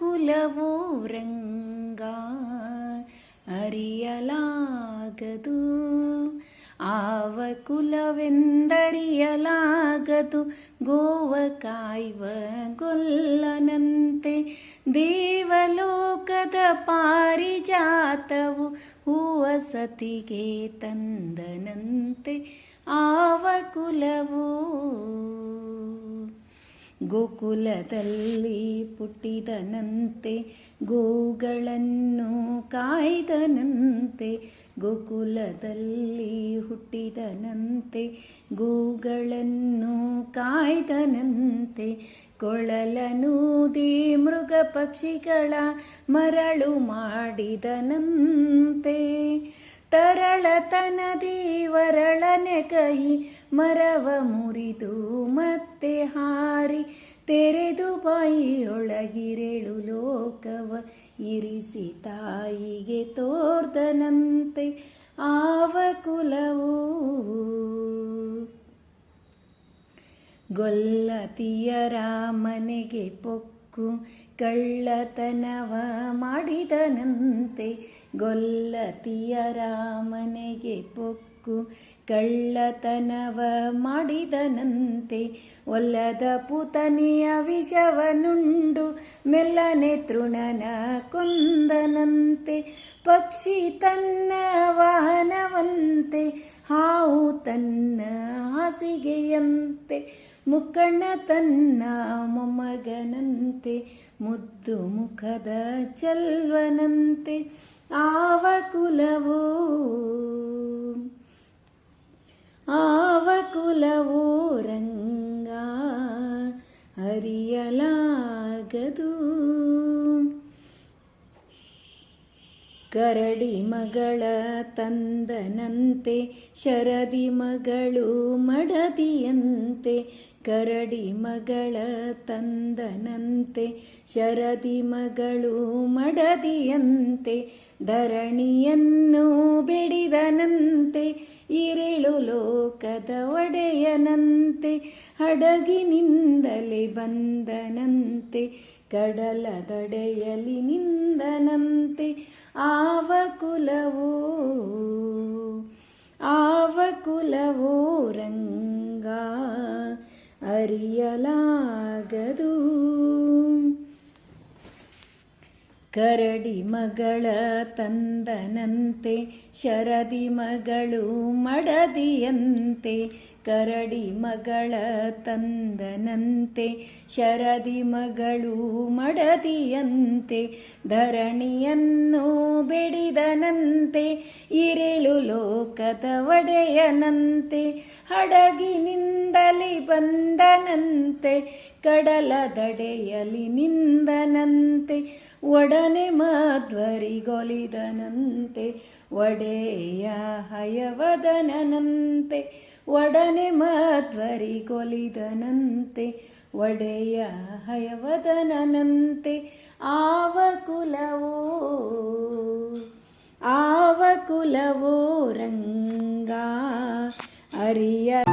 A: ಕುಲವೋ ರಂಗ ಅರಿಯಲಾಗದು ಆವ ಕುಲವೆಂದರಿಯಲಾಗದು ಗೋವ ಕಾಯುವ ಗೊಲ್ಲನಂತೆ ದೇವಲೋಕದ ಪಾರಿಜಾತವು ಹೂವ ಸತಿಗೆ ತಂದನಂತೆ ಆವ ಕುಲವು ಗೋಕುಲದಲ್ಲಿ ಪುಟ್ಟಿದನಂತೆ, ಗೋಗಳನ್ನು ಕಾಯ್ದನಂತೆ, ಗೋಕುಲದಲ್ಲಿ ಹುಟ್ಟಿದನಂತೆ, ಗೋಗಳನ್ನು ಕಾಯ್ದನಂತೆ ಕೊಳಲನೂದಿ ಮೃಗ ಪಕ್ಷಿಗಳ ಮರಳು ಮಾಡಿದನಂತೆ. ತರಳತನದಿ ವರಳನೆ ಕೈ ಮರವ ಮುರಿದು ಮತ್ತೆ ಹಾರಿ ತೆರೆದು ಬಾಯಿಯೊಳಗಿರೆಳು ಲೋಕವ ಇರಿಸಿ ತಾಯಿಗೆ ತೋರ್ದನಂತೆ ಆವ ಕುಲವು. ಗೊಲ್ಲತಿಯರ ಮನೆಗೆ ಪೊಕ್ಕು ಕಳ್ಳತನವ ಮಾಡಿದನಂತೆ ಗೊಲ್ಲತಿಯ ರಾಮನೆಗೆ ಪೊಕ್ಕು ಕಳ್ಳತನವ ಮಾಡಿದನಂತೆ, ಒಲ್ಲದ ಪುತನೆಯ ವಿಷವನುಂಡು ಮೆಲ್ಲನೆ ತೃಣನ ಕೊಂದನಂತೆ, ಪಕ್ಷಿ ತನ್ನ ವಾಹನವಂತೆ, ಹಾವು ತನ್ನ ಹಾಸಿಗೆಯಂತೆ ಮುಕ್ಕಣ್ಣ ತನ್ನ ಮೊಮ್ಮಗನಂತೆ, ಮುದ್ದು ಮುಖದ ಚಲ್ವನಂತೆ, ಆವ ಕುಲವೋ ಆವ ಕುಲವೋ ರಂಗ ಹರಿಯಲಾಗದು ಕರಡಿ ಮಗಳ ತಂದನಂತೆ ಶರದಿ ಮಗಳು ಮಡದಿಯಂತೆ ಕರಡಿ ಮಗಳ ತಂದನಂತೆ, ಶರದಿ ಮಗಳು ಮಡದಿಯಂತೆ, ಧರಣಿಯನ್ನು ಬೆಡಿದನಂತೆ ಇರಿಳು ಲೋಕದ ಒಡೆಯನಂತೆ, ಹಡಗಿನಿಂದಲೇ ಬಂದನಂತೆ ಕಡಲ ದಡೆಯಲಿ ನಿಂದನಂತೆ ಆವ ಕುಲವೋ ಆವ ಕುಲವೋ ರಂಗ ಅರಿಯಲಾಗದು. ಕರಡಿ ಮಗಳ ತಂದನಂತೆ, ಶರದಿ ಮಗಳು ಮಡದಿಯಂತೆ, ಕರಡಿ ಮಗಳ ತಂದನಂತೆ, ಶರದಿ ಮಗಳು ಮಡದಿಯಂತೆ, ಧರಣಿಯನ್ನು ಬಿಡಿದನಂತೆ, ಇರಿಳು ಲೋಕದ ಒಡೆಯನಂತೆ ಹಡಗಿನಿಂದಲಿ ಬಂದನಂತೆ ಕಡಲ ದಡೆಯಲಿ ನಿಂದನಂತೆ, ಒಡನೆ ಮಾಧ್ವರಿಗೊಲಿದನಂತೆ ಒಡೆಯ ಹಯವದನಂತೆ ಒಡನೆ ಮಾಧ್ವರಿಗೊಲಿದನಂತೆ ಒಡೆಯ ಹಯವದನಂತೆ ಆವ ಕುಲವೋ ಆವ ಕುಲವೋ ರಂಗ Aria.